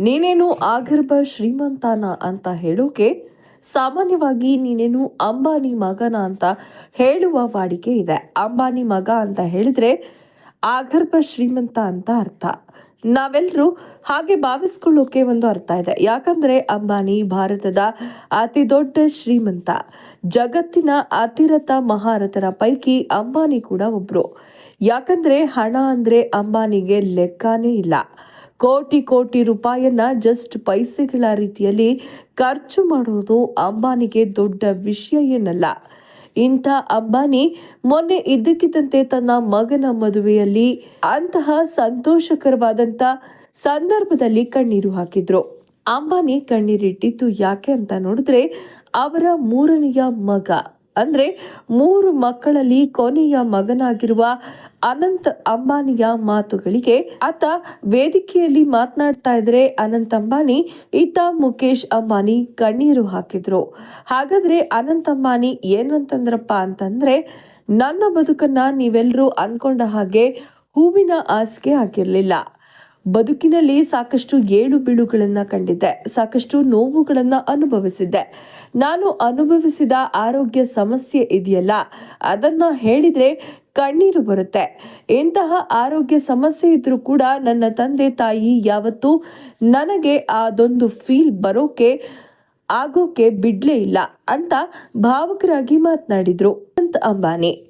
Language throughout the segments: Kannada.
ನೀನೇನು ಆಗರ್ಭ ಶ್ರೀಮಂತಾನ ಅಂತ ಹೇಳೋಕೆ ಸಾಮಾನ್ಯವಾಗಿ ನೀನೇನು ಅಂಬಾನಿ ಮಗನ ಅಂತ ಹೇಳುವ ವಾಡಿಕೆ ಇದೆ. ಅಂಬಾನಿ ಮಗ ಅಂತ ಹೇಳಿದ್ರೆ ಆಗರ್ಭ ಶ್ರೀಮಂತ ಅಂತ ಅರ್ಥ. ನಾವೆಲ್ಲರೂ ಹಾಗೆ ಭಾವಿಸ್ಕೊಳ್ಳೋಕೆ ಒಂದು ಅರ್ಥ ಇದೆ. ಯಾಕಂದ್ರೆ ಅಂಬಾನಿ ಭಾರತದ ಅತಿ ದೊಡ್ಡ ಶ್ರೀಮಂತ. ಜಗತ್ತಿನ ಅತಿರಥ ಮಹಾರಥರ ಪೈಕಿ ಅಂಬಾನಿ ಕೂಡ ಒಬ್ರು. ಯಾಕಂದ್ರೆ ಹಣ ಅಂದ್ರೆ ಅಂಬಾನಿಗೆ ಲೆಕ್ಕನೇ ಇಲ್ಲ. ಕೋಟಿ ಕೋಟಿ ರೂಪಾಯನ್ನ ಜಸ್ಟ್ ಪೈಸೆಗಳ ರೀತಿಯಲ್ಲಿ ಖರ್ಚು ಮಾಡೋದು ಅಂಬಾನಿಗೆ ದೊಡ್ಡ ವಿಷಯ ಏನಲ್ಲ. ಇಂಥ ಅಂಬಾನಿ ಮೊನ್ನೆ ಇದ್ದಕ್ಕಿದ್ದಂತೆ ತನ್ನ ಮಗನ ಮದುವೆಯಲ್ಲಿ ಅಂತಹ ಸಂತೋಷಕರವಾದಂತ ಸಂದರ್ಭದಲ್ಲಿ ಕಣ್ಣೀರು ಹಾಕಿದ್ರು. ಅಂಬಾನಿ ಕಣ್ಣೀರಿಟ್ಟಿದ್ದು ಯಾಕೆ ಅಂತ ನೋಡಿದ್ರೆ ಅವರ ಮೂರನೆಯ ಮಗ ಅಂದ್ರೆ ಮೂರು ಮಕ್ಕಳಲ್ಲಿ ಕೊನೆಯ ಮಗನಾಗಿರುವ ಅನಂತ್ ಅಂಬಾನಿಯ ಮಾತುಗಳಿಗೆ ಆತ ವೇದಿಕೆಯಲ್ಲಿ ಮಾತನಾಡ್ತಾ ಇದ್ರೆ ಅನಂತ್ ಅಂಬಾನಿ, ಈತ ಮುಖೇಶ್ ಅಂಬಾನಿ ಕಣ್ಣೀರು ಹಾಕಿದ್ರು. ಹಾಗಾದ್ರೆ ಅನಂತ್ ಅಂಬಾನಿ ಏನಂತಂದ್ರಪ್ಪ ಅಂತಂದ್ರೆ, ನನ್ನ ಬದುಕನ್ನ ನೀವೆಲ್ಲರೂ ಅನ್ಕೊಂಡ ಹಾಗೆ ಹೂವಿನ ಹಾಸಿಗೆ ಹಾಕಿರ್ಲಿಲ್ಲ ಬದುಕಿನಲ್ಲಿ ಸಾಕಷ್ಟು ಏಳು ಬೀಳುಗಳನ್ನು ಕಂಡಿದ್ದೆ, ಸಾಕಷ್ಟು ನೋವುಗಳನ್ನು ಅನುಭವಿಸಿದ್ದೆ. ನಾನು ಅನುಭವಿಸಿದ ಆರೋಗ್ಯ ಸಮಸ್ಯೆ ಇದೆಯಲ್ಲ, ಅದನ್ನ ಹೇಳಿದ್ರೆ ಕಣ್ಣೀರು ಬರುತ್ತೆ. ಇಂತಹ ಆರೋಗ್ಯ ಸಮಸ್ಯೆ ಇದ್ರೂ ಕೂಡ ನನ್ನ ತಂದೆ ತಾಯಿ ಯಾವತ್ತೂ ನನಗೆ ಅದೊಂದು ಫೀಲ್ ಬರೋಕೆ, ಆಗೋಕೆ ಬಿಡ್ಲೇ ಇಲ್ಲ ಅಂತ ಭಾವಕರಾಗಿ ಮಾತನಾಡಿದ್ರು. ಅಂತ ಅಂಬಾನಿ.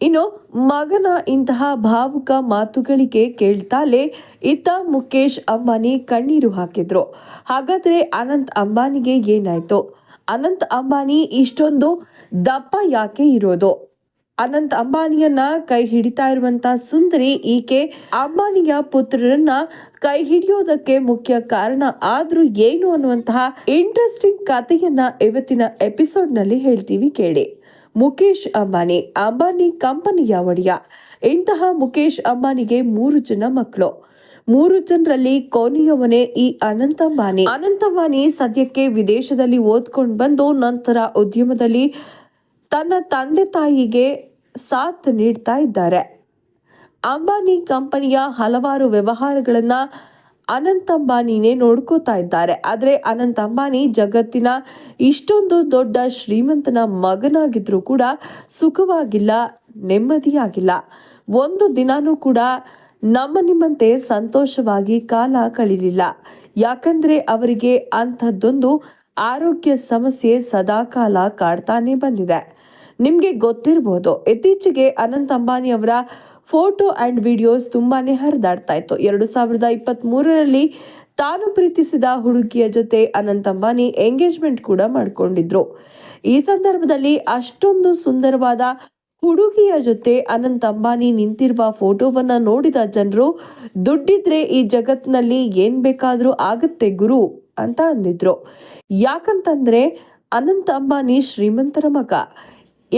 ಇನ್ನು ಮಗನ ಇಂತಹ ಭಾವುಕ ಮಾತುಗಳಿಗೆ ಕೇಳ್ತಾಲೆ ಇತ್ತ ಮುಖೇಶ್ ಅಂಬಾನಿ ಕಣ್ಣೀರು ಹಾಕಿದ್ರು. ಹಾಗಾದ್ರೆ ಅನಂತ್ ಅಂಬಾನಿಗೆ ಏನಾಯ್ತು? ಅನಂತ್ ಅಂಬಾನಿ ಇಷ್ಟೊಂದು ದಪ್ಪ ಯಾಕೆ ಇರೋದು? ಅನಂತ್ ಅಂಬಾನಿಯನ್ನ ಕೈ ಹಿಡಿತಾ ಇರುವಂತ ಸುಂದರಿ ಈಕೆ ಅಂಬಾನಿಯ ಪುತ್ರರನ್ನ ಕೈ ಹಿಡಿಯೋದಕ್ಕೆ ಮುಖ್ಯ ಕಾರಣ ಆದ್ರೂ ಏನು ಅನ್ನುವಂತಹ ಇಂಟ್ರೆಸ್ಟಿಂಗ್ ಕಥೆಯನ್ನ ಇವತ್ತಿನ ಎಪಿಸೋಡ್ನಲ್ಲಿ ಹೇಳ್ತೀವಿ ಕೇಳಿ. ಮುಖೇಶ್ ಅಂಬಾನಿ ಅಂಬಾನಿ ಕಂಪನಿಯ ಒಡೆಯ. ಇಂತಹ ಮುಖೇಶ್ ಅಂಬಾನಿಗೆ ಮೂರು ಜನ ಮಕ್ಕಳು. ಮೂರು ಜನರಲ್ಲಿ ಕೊನೆಯವನೇ ಈ ಅನಂತ್ ಅಂಬಾನಿ ಸದ್ಯಕ್ಕೆ ವಿದೇಶದಲ್ಲಿ ಓದ್ಕೊಂಡು ಬಂದು ನಂತರ ಉದ್ಯಮದಲ್ಲಿ ತನ್ನ ತಂದೆ ತಾಯಿಗೆ ಸಾಥ್ ನೀಡ್ತಾ ಇದ್ದಾರೆ. ಅಂಬಾನಿ ಕಂಪನಿಯ ಹಲವಾರು ವ್ಯವಹಾರಗಳನ್ನ ಅನಂತ್ ಅಂಬಾನಿನೇ ನೋಡ್ಕೋತಾ ಇದ್ದಾರೆ. ಆದರೆ ಅನಂತ್ ಅಂಬಾನಿ ಜಗತ್ತಿನ ಇಷ್ಟೊಂದು ದೊಡ್ಡ ಶ್ರೀಮಂತನ ಮಗನಾಗಿದ್ರು ಕೂಡ ಸುಖವಾಗಿಲ್ಲ, ನೆಮ್ಮದಿಯಾಗಿಲ್ಲ. ಒಂದು ದಿನಾನೂ ಕೂಡ ನಮ್ಮ ನಿಮ್ಮಂತೆ ಸಂತೋಷವಾಗಿ ಕಾಲ ಕಳೀಲಿಲ್ಲ. ಯಾಕಂದ್ರೆ ಅವರಿಗೆ ಅಂಥದ್ದೊಂದು ಆರೋಗ್ಯ ಸಮಸ್ಯೆ ಸದಾಕಾಲ ಕಾಡ್ತಾನೆ ಬಂದಿದೆ. ನಿಮ್ಗೆ ಗೊತ್ತಿರಬಹುದು ಇತ್ತೀಚೆಗೆ ಅನಂತ್ ಅಂಬಾನಿ ಅವರ ಫೋಟೋ ಅಂಡ್ ವಿಡಿಯೋಸ್ ತುಂಬಾನೇ ಹರಿದಾಡ್ತಾ ಇತ್ತು. ಎರಡು ಸಾವಿರದ ಇಪ್ಪತ್ತ್ಮೂರರಲ್ಲಿ ತಾನು ಪ್ರೀತಿಸಿದ ಹುಡುಗಿಯ ಜೊತೆ ಅನಂತ್ ಅಂಬಾನಿ ಎಂಗೇಜ್ಮೆಂಟ್ ಕೂಡ ಮಾಡಿಕೊಂಡಿದ್ರು. ಈ ಸಂದರ್ಭದಲ್ಲಿ ಅಷ್ಟೊಂದು ಸುಂದರವಾದ ಹುಡುಗಿಯ ಜೊತೆ ಅನಂತ್ ಅಂಬಾನಿ ನಿಂತಿರುವ ಫೋಟೋವನ್ನ ನೋಡಿದ ಜನರು, ದುಡ್ಡಿದ್ರೆ ಈ ಜಗತ್ನಲ್ಲಿ ಏನ್ ಬೇಕಾದರೂ ಆಗತ್ತೆ ಗುರು ಅಂತ ಅಂದಿದ್ರು. ಯಾಕಂತಂದ್ರೆ ಅನಂತ್ ಅಂಬಾನಿ ಶ್ರೀಮಂತರ ಮಗ.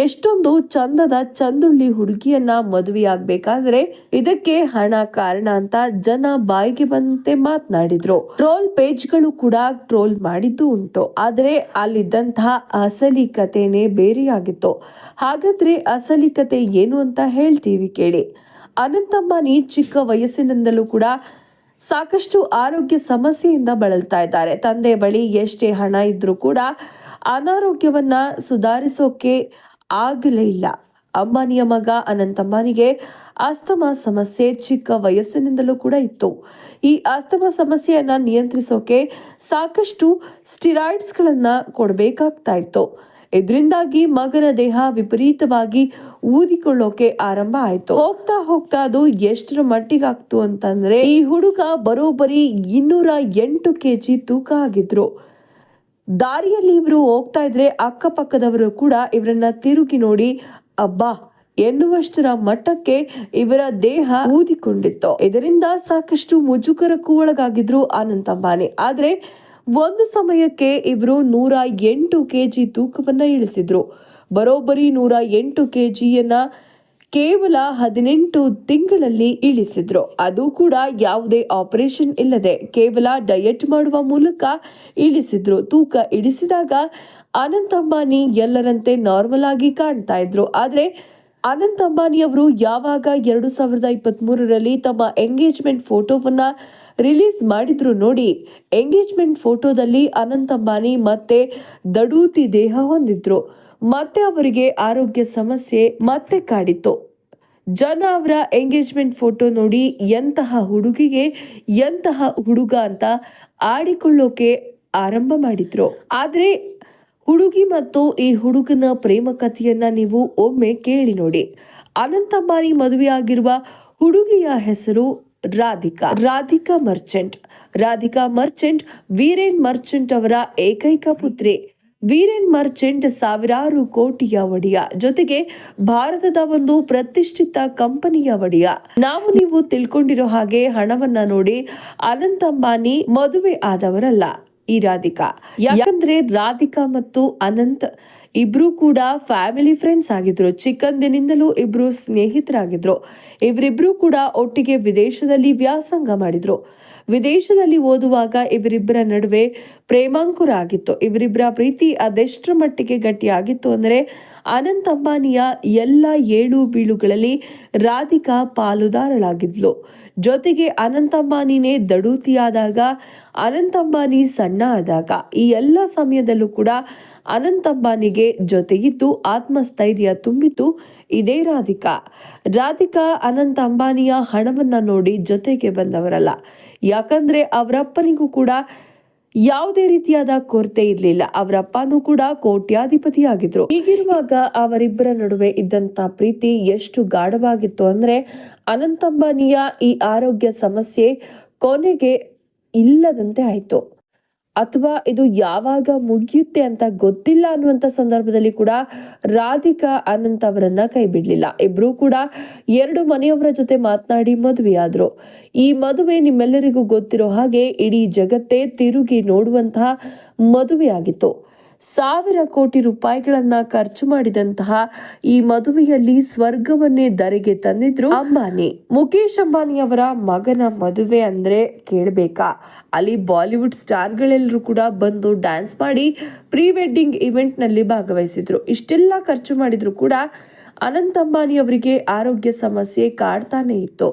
ಎಷ್ಟೊಂದು ಚಂದದ ಚಂದುಳ್ಳಿ ಹುಡುಗಿಯನ್ನ ಮದುವೆಯಾಗಬೇಕಾದ್ರೆ ಇದಕ್ಕೆ ಹಣ ಕಾರಣ ಅಂತ ಜನ ಬಾಯಿಗೆ ಬಂದಂತೆ ಮಾತನಾಡಿದ್ರು. ಟ್ರೋಲ್ ಪೇಜ್ಗಳು ಕೂಡ ಟ್ರೋಲ್ ಮಾಡಿದ್ದು ಉಂಟು. ಆದರೆ ಅಲ್ಲಿದ್ದಂತಹ ಅಸಲಿ ಕಥೆನೇ ಬೇರೆಯಾಗಿತ್ತು. ಹಾಗಾದ್ರೆ ಅಸಲಿ ಕತೆ ಏನು ಅಂತ ಹೇಳ್ತೀವಿ ಕೇಳಿ. ಅನಂತಮ್ಮ ನೀ ಚಿಕ್ಕ ವಯಸ್ಸಿನಿಂದಲೂ ಕೂಡ ಸಾಕಷ್ಟು ಆರೋಗ್ಯ ಸಮಸ್ಯೆಯಿಂದ ಬಳಲ್ತಾ ಇದ್ದಾರೆ. ತಂದೆ ಬಳಿ ಎಷ್ಟೇ ಹಣ ಇದ್ರೂ ಕೂಡ ಅನಾರೋಗ್ಯವನ್ನ ಸುಧಾರಿಸೋಕೆ ಆಗಲೇ ಇಲ್ಲ. ಅಂಬಾನಿಯ ಮಗ ಅನಂತಮ್ಮನಿಗೆ ಆಸ್ತಮಾ ಸಮಸ್ಯೆ ಚಿಕ್ಕ ವಯಸ್ಸಿನಿಂದಲೂ ಕೂಡ ಇತ್ತು. ಈ ಆಸ್ತಮಾ ಸಮಸ್ಯೆಯನ್ನು ನಿಯಂತ್ರಿಸೋಕೆ ಸಾಕಷ್ಟು ಸ್ಟಿರಾಯ್ಡ್ಸ್ಗಳನ್ನು ಕೊಡಬೇಕಾಗ್ತಾ ಇತ್ತು. ಇದರಿಂದಾಗಿ ಮಗನ ದೇಹ ವಿಪರೀತವಾಗಿ ಊದಿಕೊಳ್ಳೋಕೆ ಆರಂಭ ಆಯ್ತು. ಹೋಗ್ತಾ ಹೋಗ್ತಾ ಅದು ಎಷ್ಟರ ಮಟ್ಟಿಗಾಗ್ತು ಅಂತಂದ್ರೆ ಈ ಹುಡುಗ ಬರೋಬ್ಬರಿ ಇನ್ನೂರ ಎಂಟು ಕೆಜಿ ತೂಕ ಆಗಿದ್ರು. ದಾರಿಯಲ್ಲಿ ಇವರು ಹೋಗ್ತಾ ಇದ್ರೆ ಅಕ್ಕಪಕ್ಕದವರು ಕೂಡ ಇವರನ್ನ ತಿರುಗಿ ನೋಡಿ, ಅಬ್ಬಾ, ಎನ್ನುವಷ್ಟರ ಮಟ್ಟಕ್ಕೆ ಇವರ ದೇಹ ಊದಿಕೊಂಡಿತ್ತು. ಇದರಿಂದ ಸಾಕಷ್ಟು ಮುಜುಗರಕ್ಕೂ ಒಳಗಾಗಿದ್ರು ಆನಂದ್ ಅಂಬಾನಿ. ಆದ್ರೆ ಒಂದು ಸಮಯಕ್ಕೆ ಇವರು ನೂರ ಎಂಟು ಕೆಜಿ ತೂಕವನ್ನ ಇಳಿಸಿದ್ರು. ಬರೋಬ್ಬರಿ ನೂರ ಎಂಟು ಕೆಜಿಯನ್ನ ಕೇವಲ ಹದಿನೆಂಟು ತಿಂಗಳಲ್ಲಿ ಇಳಿಸಿದ್ರು. ಅದು ಕೂಡ ಯಾವುದೇ ಆಪರೇಷನ್ ಇಲ್ಲದೆ ಕೇವಲ ಡಯಟ್ ಮಾಡುವ ಮೂಲಕ ಇಳಿಸಿದ್ರು. ತೂಕ ಇಳಿಸಿದಾಗ ಅನಂತ ಅಂಬಾನಿ ಎಲ್ಲರಂತೆ ನಾರ್ಮಲ್ ಆಗಿ ಕಾಣ್ತಾ ಇದ್ರು. ಆದರೆ ಅನಂತ ಅಂಬಾನಿ ಅವರು ಯಾವಾಗ ಎರಡು ಸಾವಿರದ ಇಪ್ಪತ್ತ್ ಮೂರರಲ್ಲಿ ತಮ್ಮ ಎಂಗೇಜ್ಮೆಂಟ್ ಫೋಟೋವನ್ನ ರಿಲೀಸ್ ಮಾಡಿದ್ರು ನೋಡಿ, ಎಂಗೇಜ್ಮೆಂಟ್ ಫೋಟೋದಲ್ಲಿ ಅನಂತ ಅಂಬಾನಿ ಮತ್ತೆ ದಡೂತಿ ದೇಹ ಹೊಂದಿದ್ರು. ಮತ್ತೆ ಅವರಿಗೆ ಆರೋಗ್ಯ ಸಮಸ್ಯೆ ಮತ್ತೆ ಕಾಡಿತ್ತು. ಜನ ಅವರ ಎಂಗೇಜ್ಮೆಂಟ್ ಫೋಟೋ ನೋಡಿ ಎಂತಹ ಹುಡುಗಿಗೆ ಎಂತಹ ಹುಡುಗ ಅಂತ ಆಡಿಕೊಳ್ಳೋಕೆ ಆರಂಭ ಮಾಡಿದ್ರು. ಆದರೆ ಹುಡುಗಿ ಮತ್ತು ಈ ಹುಡುಗನ ಪ್ರೇಮ ಕಥೆಯನ್ನ ನೀವು ಒಮ್ಮೆ ಕೇಳಿ ನೋಡಿ. ಅನಂತ್ ಅಂಬಾನಿ ಮದುವೆಯಾಗಿರುವ ಹುಡುಗಿಯ ಹೆಸರು ರಾಧಿಕಾ. ರಾಧಿಕಾ ಮರ್ಚೆಂಟ್. ರಾಧಿಕಾ ಮರ್ಚೆಂಟ್, ವೀರೇನ್ ಮರ್ಚೆಂಟ್ ಅವರ ಏಕೈಕ ಪುತ್ರಿ. ವೀರೇನ್ ಮರ್ಚೆಂಟ್ ಸಾವಿರಾರು ಕೋಟಿಯ ಒಡೆಯ. ಜೊತೆಗೆ ಭಾರತದ ಒಂದು ಪ್ರತಿಷ್ಠಿತ ಕಂಪನಿಯ ಒಡೆಯ. ನಾವು ನೀವು ತಿಳ್ಕೊಂಡಿರೋ ಹಾಗೆ ಹಣವನ್ನ ನೋಡಿ ಅನಂತ ಅಂಬಾನಿ ಮದುವೆ ಆದವರಲ್ಲ, ಈ ರಾಧಿಕಾ. ಯಾಕಂದ್ರೆ ರಾಧಿಕಾ ಮತ್ತು ಅನಂತ್ ಇಬ್ರು ಕೂಡ ಫ್ಯಾಮಿಲಿ ಫ್ರೆಂಡ್ಸ್ ಆಗಿದ್ರು. ಚಿಕ್ಕಂದಿನಿಂದಲೂ ಇಬ್ರು ಸ್ನೇಹಿತರಾಗಿದ್ರು. ಇವರಿಬ್ರು ಕೂಡ ಒಟ್ಟಿಗೆ ವಿದೇಶದಲ್ಲಿ ವ್ಯಾಸಂಗ ಮಾಡಿದ್ರು. ವಿದೇಶದಲ್ಲಿ ಓದುವಾಗ ಇವರಿಬ್ಬರ ನಡುವೆ ಪ್ರೇಮಾಂಕುರ ಆಗಿತ್ತು ಇವರಿಬ್ಬರ ಪ್ರೀತಿ ಅದೆಷ್ಟರ ಮಟ್ಟಿಗೆ ಗಟ್ಟಿಯಾಗಿತ್ತು ಅಂದರೆ ಅನಂತ್ ಅಂಬಾನಿಯ ಎಲ್ಲ ಏಳು ಬೀಳುಗಳಲ್ಲಿ ರಾಧಿಕಾ ಪಾಲುದಾರಳಾಗಿದ್ಲು. ಜೊತೆಗೆ ಅನಂತ ಅಂಬಾನಿನೇ ದಡೂತಿಯಾದಾಗ, ಅನಂತ ಅಂಬಾನಿ ಸಣ್ಣ ಆದಾಗ, ಈ ಎಲ್ಲ ಸಮಯದಲ್ಲೂ ಕೂಡ ಅನಂತ ಅಂಬಾನಿಗೆ ಜೊತೆಗಿದ್ದು ಆತ್ಮಸ್ಥೈರ್ಯ ತುಂಬಿತು ಇದೇ ರಾಧಿಕಾ. ರಾಧಿಕಾ ಅನಂತ ಅಂಬಾನಿಯ ಹಣವನ್ನ ನೋಡಿ ಜೊತೆಗೆ ಬಂದವರಲ್ಲ. ಯಾಕಂದ್ರೆ ಅವರಪ್ಪನಿಗೂ ಕೂಡ ಯಾವುದೇ ರೀತಿಯಾದ ಕೊರತೆ ಇರಲಿಲ್ಲ. ಅವರಪ್ಪನೂ ಕೂಡ ಕೋಟ್ಯಾಧಿಪತಿಯಾಗಿದ್ರು. ಹೀಗಿರುವಾಗ ಅವರಿಬ್ಬರ ನಡುವೆ ಇದ್ದಂತ ಪ್ರೀತಿ ಎಷ್ಟು ಗಾಢವಾಗಿತ್ತು ಅಂದ್ರೆ ಅನಂತಂಬಾನಿಯ ಈ ಆರೋಗ್ಯ ಸಮಸ್ಯೆ ಕೊನೆಗೆ ಇಲ್ಲದಂತೆ ಆಯ್ತು. ಅಥವಾ ಇದು ಯಾವಾಗ ಮುಗಿಯುತ್ತೆ ಅಂತ ಗೊತ್ತಿಲ್ಲ ಅನ್ನುವಂಥ ಸಂದರ್ಭದಲ್ಲಿ ಕೂಡ ರಾಧಿಕಾ ಅನಂತ್ ಅವರನ್ನ ಕೈ ಬಿಡ್ಲಿಲ್ಲ. ಇಬ್ರು ಕೂಡ ಎರಡು ಮನೆಯವರ ಜೊತೆ ಮಾತನಾಡಿ ಮದುವೆಯಾದ್ರು. ಈ ಮದುವೆ ನಿಮ್ಮೆಲ್ಲರಿಗೂ ಗೊತ್ತಿರೋ ಹಾಗೆ ಇಡೀ ಜಗತ್ತೇ ತಿರುಗಿ ನೋಡುವಂತಹ ಮದುವೆಯಾಗಿತ್ತು. ಸಾವಿರ ಕೋಟಿ ರೂಪಾಯಿಗಳನ್ನ ಖರ್ಚು ಮಾಡಿದಂತಹ ಈ ಮದುವೆಯಲ್ಲಿ ಸ್ವರ್ಗವನ್ನೇ ಧರೆಗೆ ತಂದಿದ್ರು ಅಂಬಾನಿ. ಮುಖೇಶ್ ಅಂಬಾನಿ ಅವರ ಮಗನ ಮದುವೆ ಅಂದ್ರೆ ಕೇಳಬೇಕಾ? ಅಲ್ಲಿ ಬಾಲಿವುಡ್ ಸ್ಟಾರ್ಗಳೆಲ್ಲರೂ ಕೂಡ ಬಂದು ಡ್ಯಾನ್ಸ್ ಮಾಡಿ ಪ್ರೀ ವೆಡ್ಡಿಂಗ್ ಇವೆಂಟ್ನಲ್ಲಿ ಭಾಗವಹಿಸಿದ್ರು. ಇಷ್ಟೆಲ್ಲ ಖರ್ಚು ಮಾಡಿದ್ರು ಕೂಡ ಅನಂತ್ ಅಂಬಾನಿ ಅವರಿಗೆ ಆರೋಗ್ಯ ಸಮಸ್ಯೆ ಕಾಡ್ತಾನೆ ಇತ್ತು.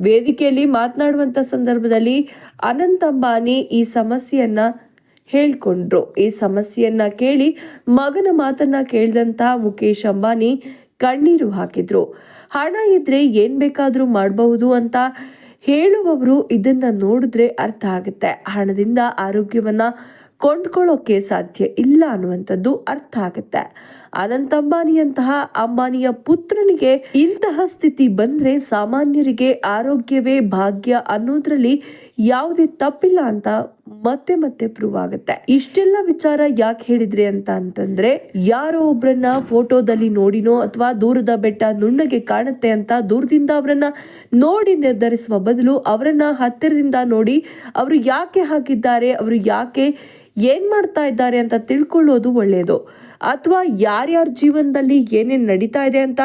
ವೇದಿಕೆಯಲ್ಲಿ ಮಾತನಾಡುವಂತ ಸಂದರ್ಭದಲ್ಲಿ ಅನಂತ್ ಅಂಬಾನಿ ಈ ಸಮಸ್ಯೆಯನ್ನ ಹೇಳ್ಕೊಂಡ್ರು. ಈ ಸಮಸ್ಯೆಯನ್ನ ಕೇಳಿ ಮಗನ ಮಾತನ್ನ ಕೇಳಿದಂತ ಮುಖೇಶ್ ಅಂಬಾನಿ ಕಣ್ಣೀರು ಹಾಕಿದ್ರು. ಹಣ ಇದ್ರೆ ಏನ್ ಬೇಕಾದ್ರೂ ಮಾಡಬಹುದು ಅಂತ ಹೇಳುವವರು ಇದನ್ನ ನೋಡಿದ್ರೆ ಅರ್ಥ ಆಗುತ್ತೆ. ಹಣದಿಂದ ಆರೋಗ್ಯವನ್ನ ಕೊಂಡ್ಕೊಳ್ಳೋಕೆ ಸಾಧ್ಯ ಇಲ್ಲ ಅನ್ನುವಂಥದ್ದು ಅರ್ಥ ಆಗುತ್ತೆ. ಅನಂತ್ ಅಂಬಾನಿಯಂತಹ ಅಂಬಾನಿಯ ಪುತ್ರನಿಗೆ ಇಂತಹ ಸ್ಥಿತಿ ಬಂದ್ರೆ ಸಾಮಾನ್ಯರಿಗೆ ಆರೋಗ್ಯವೇ ಭಾಗ್ಯ ಅನ್ನೋದ್ರಲ್ಲಿ ಯಾವುದೇ ತಪ್ಪಿಲ್ಲ ಅಂತ ಮತ್ತೆ ಮತ್ತೆ ಪ್ರೂವ್ ಆಗುತ್ತೆ. ಇಷ್ಟೆಲ್ಲ ವಿಚಾರ ಯಾಕೆ ಹೇಳಿದ್ರಿ ಅಂತ ಅಂತಂದ್ರೆ, ಯಾರೋ ಒಬ್ಬರನ್ನ ಫೋಟೋದಲ್ಲಿ ನೋಡಿನೋ ಅಥವಾ ದೂರದ ಬೆಟ್ಟ ನುಣ್ಣಗೆ ಕಾಣುತ್ತೆ ಅಂತ ದೂರದಿಂದ ಅವರನ್ನ ನೋಡಿ ನಿರ್ಧರಿಸುವ ಬದಲು ಅವರನ್ನ ಹತ್ತಿರದಿಂದ ನೋಡಿ ಅವರು ಯಾಕೆ ಹಾಕಿದ್ದಾರೆ, ಅವರು ಯಾಕೆ ಏನ್ ಮಾಡ್ತಾ ಇದ್ದಾರೆ ಅಂತ ತಿಳ್ಕೊಳ್ಳೋದು ಒಳ್ಳೆಯದು ಅಥವಾ ಯಾರ್ಯಾರ ಜೀವನದಲ್ಲಿ ಏನೇನ್ ನಡೀತಾ ಇದೆ ಅಂತ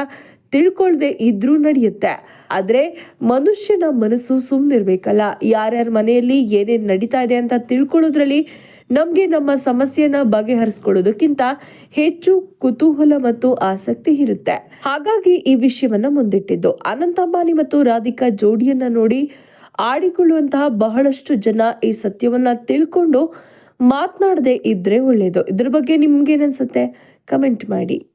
ತಿಳ್ಕೊಳ್ದೆ ಇದ್ರೂ ನಡೆಯುತ್ತೆ. ಆದ್ರೆ ಮನುಷ್ಯನ ಮನಸ್ಸು ಸುಮ್ಮನಿರ್ಬೇಕಲ್ಲ ಯಾರ್ಯಾರ ಮನೆಯಲ್ಲಿ ಏನೇನ್ ನಡೀತಾ ಇದೆ ಅಂತ ತಿಳ್ಕೊಳ್ಳೋದ್ರಲ್ಲಿ ನಮಗೆ ನಮ್ಮ ಸಮಸ್ಯೆನ ಬಗೆಹರಿಸ್ಕೊಳ್ಳೋದಕ್ಕಿಂತ ಹೆಚ್ಚು ಕುತೂಹಲ ಮತ್ತು ಆಸಕ್ತಿ ಇರುತ್ತೆ. ಹಾಗಾಗಿ ಈ ವಿಷಯವನ್ನ ಮುಂದಿಟ್ಟಿದ್ದು. ಅನಂತ ಅಂಬಾನಿ ಮತ್ತು ರಾಧಿಕಾ ಜೋಡಿಯನ್ನ ನೋಡಿ ಆಡಿಕೊಳ್ಳುವಂತಹ ಬಹಳಷ್ಟು ಜನ ಈ ಸತ್ಯವನ್ನ ತಿಳ್ಕೊಂಡು ಮಾತನಾಡದೆ ಇದ್ದರೆ ಒಳ್ಳೆಯದು ಇದ್ರ ಬಗ್ಗೆ ನಿಮ್ಗೇನನ್ಸುತ್ತೆ ಕಮೆಂಟ್ ಮಾಡಿ.